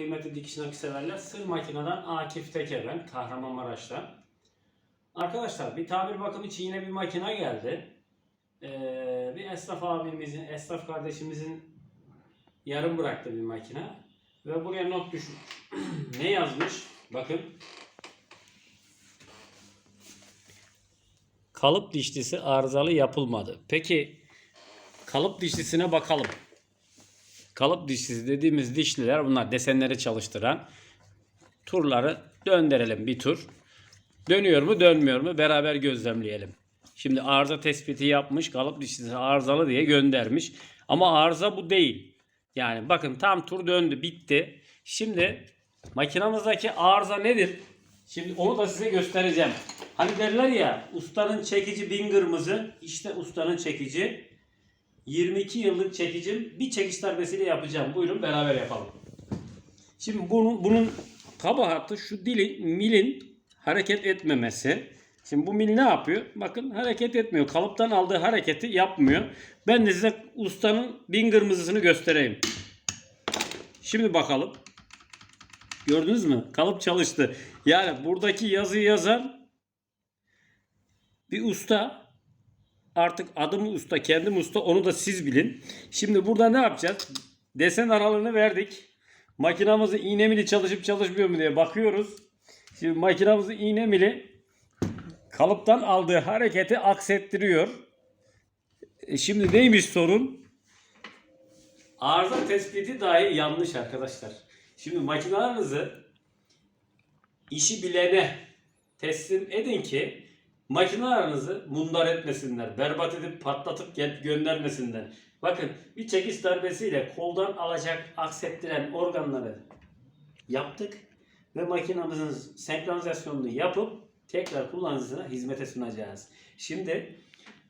kıymetli dikiş nakış severler. Sır makineden Akif Teke ben, Kahramanmaraş'ta. Arkadaşlar bir tabir bakım için yine bir makine geldi. Ee, bir esnaf abimizin, esnaf kardeşimizin yarım bıraktı bir makine. Ve buraya not düş ne yazmış? Bakın. Kalıp dişlisi arızalı yapılmadı. Peki kalıp dişlisine bakalım. Kalıp dişlisi dediğimiz dişliler bunlar desenleri çalıştıran turları döndürelim bir tur. Dönüyor mu dönmüyor mu beraber gözlemleyelim. Şimdi arıza tespiti yapmış kalıp dişlisi arızalı diye göndermiş. Ama arıza bu değil. Yani bakın tam tur döndü bitti. Şimdi makinamızdaki arıza nedir? Şimdi onu da size göstereceğim. Hani derler ya ustanın çekici bin kırmızı işte ustanın çekici 22 yıllık çekicim bir çekiş darbesiyle yapacağım. Buyurun beraber yapalım. Şimdi bunun, bunun kabahati şu dilin milin hareket etmemesi. Şimdi bu mil ne yapıyor? Bakın hareket etmiyor. Kalıptan aldığı hareketi yapmıyor. Ben de size ustanın bin kırmızısını göstereyim. Şimdi bakalım. Gördünüz mü? Kalıp çalıştı. Yani buradaki yazıyı yazan bir usta artık adım usta, kendim usta onu da siz bilin. Şimdi burada ne yapacağız? Desen aralığını verdik. Makinamızı iğnemili çalışıp çalışmıyor mu diye bakıyoruz. Şimdi makinamızı iğnemili kalıptan aldığı hareketi aksettiriyor. E şimdi neymiş sorun? Arıza tespiti dahi yanlış arkadaşlar. Şimdi makinalarınızı işi bilene teslim edin ki makinelerinizi mundar etmesinler. Berbat edip patlatıp göndermesinler. Bakın bir çekiş darbesiyle koldan alacak aksettiren organları yaptık ve makinamızın senkronizasyonunu yapıp tekrar kullanıcısına hizmete sunacağız. Şimdi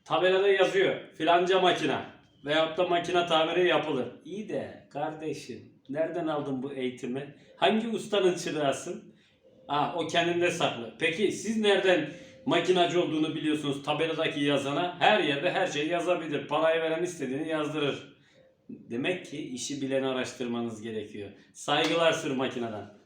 tabelada yazıyor filanca makina veyahut da makine tamiri yapılır. İyi de kardeşim nereden aldın bu eğitimi? Hangi ustanın çırağısın? Aa, o kendinde saklı. Peki siz nereden makinacı olduğunu biliyorsunuz tabeladaki yazana? Her yerde her şeyi yazabilir. Parayı veren istediğini yazdırır. Demek ki işi bileni araştırmanız gerekiyor. Saygılar sır makineden.